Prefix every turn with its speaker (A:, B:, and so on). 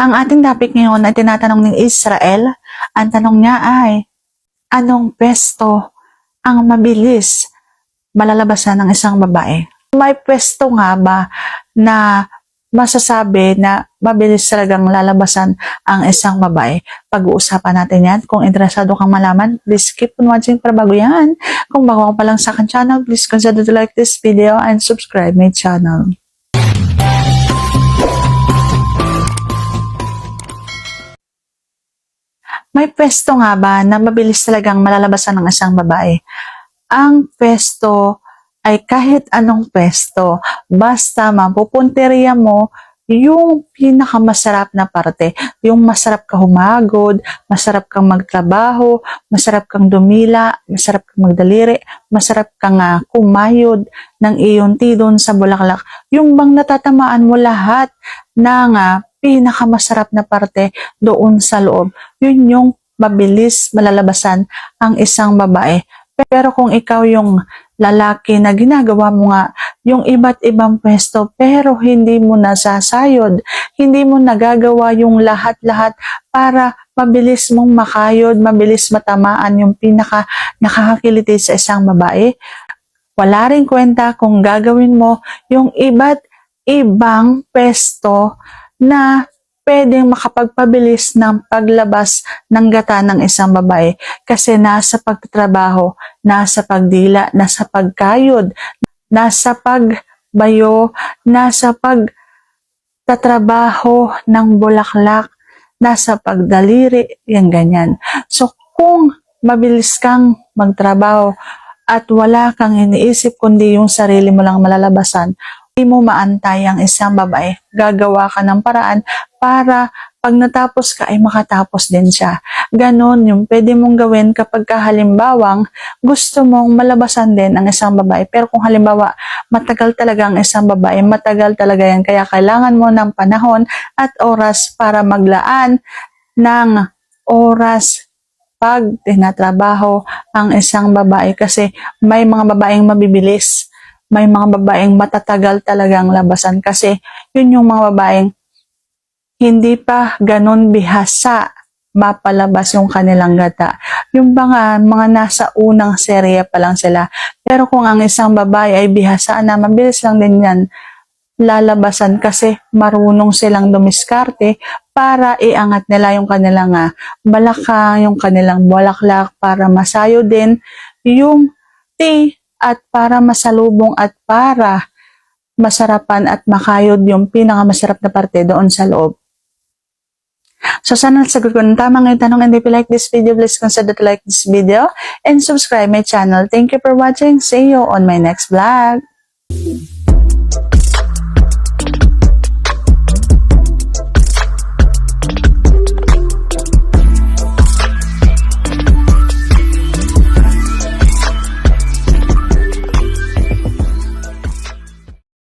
A: Ang ating topic ngayon ay tinatanong ng Israel. Ang tanong niya ay, anong pesto ang mabilis malalabasan ng isang babae? May pesto nga ba na masasabi na mabilis talagang lalabasan ang isang babae? Pag-uusapan natin yan. Kung interesado kang malaman, please keep on watching para bago yan. Kung bago ka pa lang sa akin channel, please consider to like this video and subscribe my channel. May pwesto nga ba na mabilis talagang malalabasan ng isang babae? Ang pwesto ay kahit anong pwesto, basta mapupunteriya mo yung pinakamasarap na parte, yung masarap ka humagod, masarap kang magtrabaho, masarap kang dumila, masarap kang magdaliri, masarap kang uh, kumayod ng iyong tidon sa bulaklak. Yung bang natatamaan mo lahat ng uh, pinakamasarap na parte doon sa loob. Yun yung mabilis malalabasan ang isang babae. Pero kung ikaw yung lalaki na ginagawa mo nga yung iba't ibang pwesto pero hindi mo nasasayod, hindi mo nagagawa yung lahat-lahat para mabilis mong makayod, mabilis matamaan yung pinaka nakakakiliti sa isang babae. Wala rin kwenta kung gagawin mo yung iba't ibang pwesto na pwedeng makapagpabilis ng paglabas ng gata ng isang babae kasi nasa pagtatrabaho, nasa pagdila, nasa pagkayod, nasa pagbayo, nasa pagtatrabaho ng bulaklak, nasa pagdaliri, yan ganyan. So kung mabilis kang magtrabaho at wala kang iniisip kundi yung sarili mo lang malalabasan, hindi mo maantay ang isang babae. Gagawa ka ng paraan para pag natapos ka ay makatapos din siya. Ganon yung pwede mong gawin kapag ka halimbawang gusto mong malabasan din ang isang babae. Pero kung halimbawa matagal talaga ang isang babae, matagal talaga yan. Kaya kailangan mo ng panahon at oras para maglaan ng oras pag tinatrabaho ang isang babae kasi may mga babaeng mabibilis may mga babaeng matatagal talagang labasan kasi yun yung mga babaeng hindi pa ganon bihasa mapalabas yung kanilang gata. Yung mga, mga nasa unang serye pa lang sila. Pero kung ang isang babae ay bihasa na, mabilis lang din yan lalabasan kasi marunong silang dumiskarte para iangat nila yung kanilang uh, balakang, yung kanilang bulaklak para masayo din yung tea at para masalubong at para masarapan at makayod yung pinakamasarap na parte doon sa loob. So sana sagot ko ng tama ngayon tanong and if you like this video, please consider to like this video and subscribe my channel. Thank you for watching. See you on my next vlog.